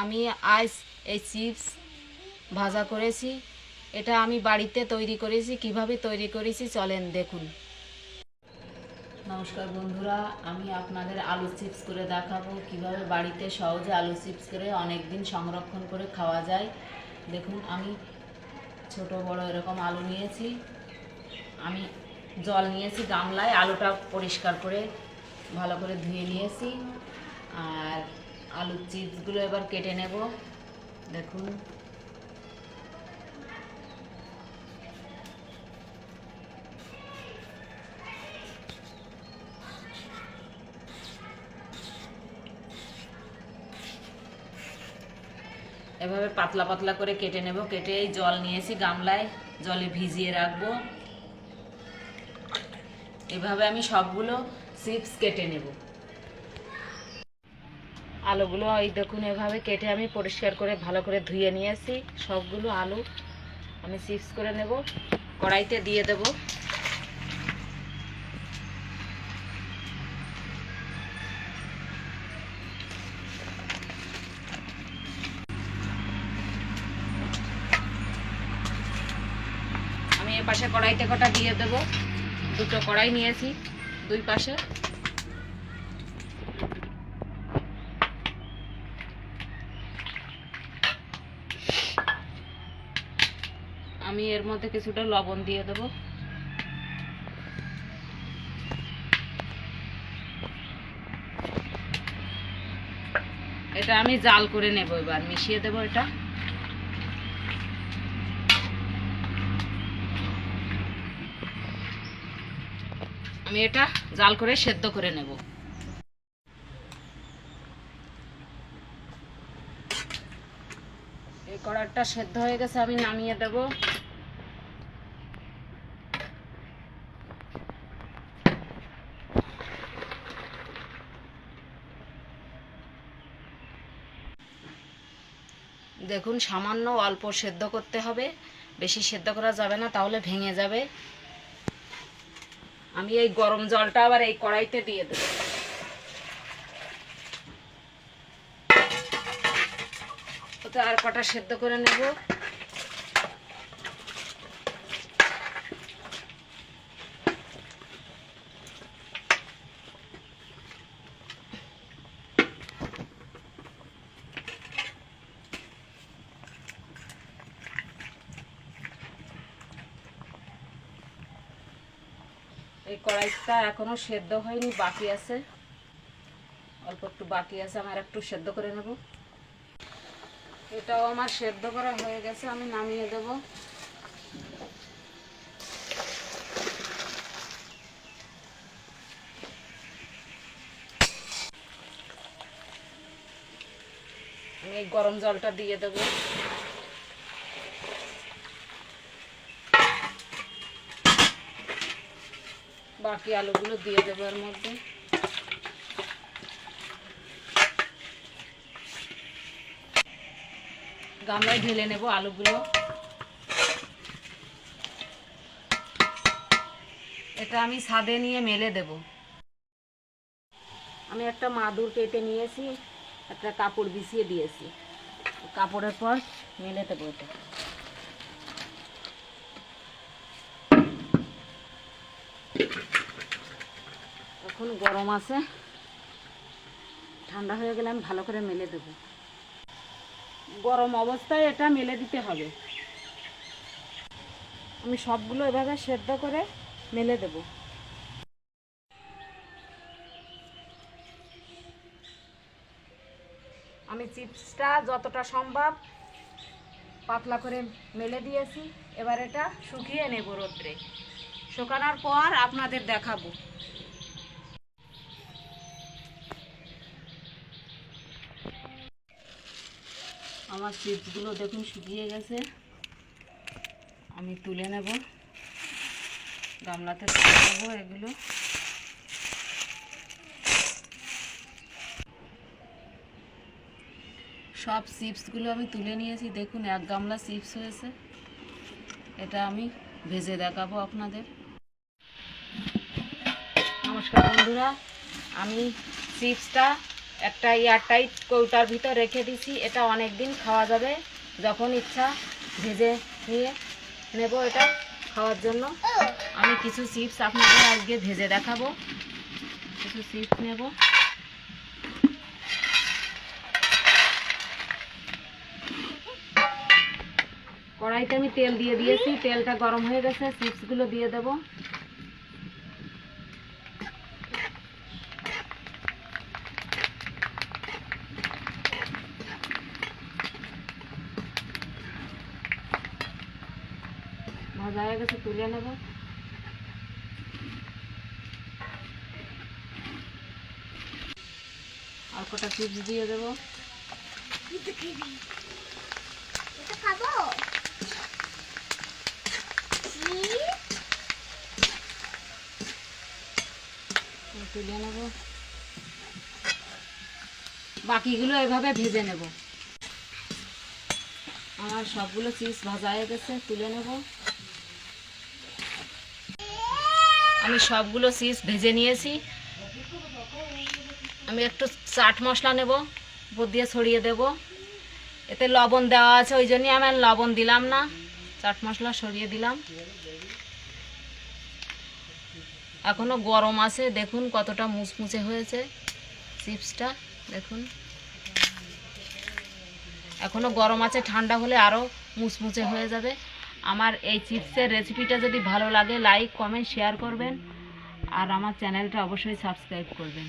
আমি আইস, এই চিপস ভাজা করেছি। এটা আমি বাড়িতে তৈরি করেছি। কীভাবে তৈরি করেছি চলেন দেখুন। নমস্কার বন্ধুরা, আমি আপনাদের আলু চিপস করে দেখাবো। কীভাবে বাড়িতে সহজে আলু চিপস করে অনেক দিন সংরক্ষণ করে খাওয়া যায়। দেখুন, আমি ছোট, বড় এরকম আলু নিয়েছি। আমি জল নিয়েছি গামলায়। আলুটা পরিষ্কার করে ভালো করে ধুয়ে নিয়েছি। আর আলুর চিপসগুলো এবার কেটে নেব। দেখুন। এভাবে পাতলা পাতলা করে কেটে নেব। কেটে এই জল নিয়েছি গামলায়। জলে ভিজিয়ে রাখব। এভাবে আমি সবগুলো চিপস কেটে নেব। আলুগুলো এই দেখুন, এভাবে কেটে আমি পরিষ্কার করে ভালো করে ধুয়ে নিয়েছি সবগুলো আলু আমি চিপস করে নেব, কড়াইতে দিয়ে দেব। আমি এ পাশে কড়াইতে কটা দিয়ে দেব, দুটো কড়াই নিয়েছি দুই পাশে। আমি এর মধ্যে কিছুটা লবণ দিয়ে দেব। এটা আমি জাল করে নেব এবার, মিশিয়ে দেব এটা। আমি এটা জাল করে সেদ্ধ করে নেব। এই কড়ারটা সেদ্ধ হয়ে গেছে, আমি নামিয়ে দেব। দেখুন, সামান্য অল্প সেদ্ধ করতে হবে। বেশি সেদ্ধ করা যাবে না, তাহলে ভেঙে যাবে। আমি এই গরম জলটা আবার এই কড়াইতে দিয়ে দেবো। ওতে আর কটা সেদ্ধ করে নেব। এই কড়াইটা এখনও সেদ্ধ হয়নি, বাকি আছে। অল্প একটু বাকি আছে, আমার একটু সেদ্ধ করে নেব। এটাও আমার সেদ্ধ করা হয়ে গেছে, আমি নামিয়ে দেব। আমি এই গরম জলটা দিয়ে দেবো। বাকি আলুগুলো দিয়ে দেবো এর মধ্যে। গামলায় ঢেলে নেব আলুগুলো। এটা আমি ছাদে নিয়ে মেলে দেব। আমি একটা মাদুর কেটে নিয়েছি, একটা কাপড় বিছিয়ে দিয়েছি। কাপড়ের পর মেলে দেবো এটা। এখন গরম আছে। ঠান্ডা হয়ে গেলে আমি ভালো করে মেলে দেব। গরম অবস্থায় এটা মেলে দিতে হবে। আমি সবগুলো এভাবে সেদ্ধ করে মেলে দেব। আমি চিপসটা যতটা সম্ভব পাতলা করে মেলে দিয়েছি। এবার এটা শুকিয়ে নেব রোদ্রে। শুকানোর পর আপনাদের দেখাবো। আমার চিপসগুলো দেখুন শুকিয়ে গেছে। আমি তুলে নেব। গামলাতে নেব এগুলো। সব চিপসগুলো আমি তুলে নিয়েছি। দেখুন, এক গামলা চিপস হয়েছে। এটা আমি ভেজে দেখাবো আপনাদের। নমস্কার বন্ধুরা, আমি চিপসটা একটা এয়ারটাইট কৌটার ভিতর রেখে দিছি, এটা অনেক দিন খাওয়া যাবে, যখন ইচ্ছা ভেজে নিয়ে নেব এটা খাওয়ার জন্য। আমি কিছু চিপস আপনাদের আজকে ভেজে দেখাবো। কিছু চিপস নেব। কড়াইতে আমি তেল দিয়ে দিয়েছি, তেলটা গরম হয়ে গেছে, চিপসগুলো দিয়ে দেব। ভাজা হয়ে গেছে তুলে নেব আর কটা চিপস দিয়ে দেবো খাব তুলে নেব বাকিগুলো এভাবে ভেজে নেব আমার সবগুলো চিপস ভাজা হয়ে গেছে তুলে নেব আমি সবগুলো চিপস ভেজে নিয়েছি। আমি একটু চাট মশলা নেব উপর দিয়ে ছড়িয়ে দেব। এতে লবণ দেওয়া আছে, ওই জন্যই আমি লবণ দিলাম না। চাট মশলা সরিয়ে দিলাম। এখনও গরম আছে, দেখুন কতটা মুচমুচে হয়েছে চিপসটা, দেখুন। এখনও গরম আছে, ঠান্ডা হলে আরও মুচমুচে হয়ে যাবে। আমার এই চিপসের রেসিপিটা যদি ভালো লাগে লাইক কমেন্ট শেয়ার করবেন। আর আমার চ্যানেলটা অবশ্যই সাবস্ক্রাইব করবেন।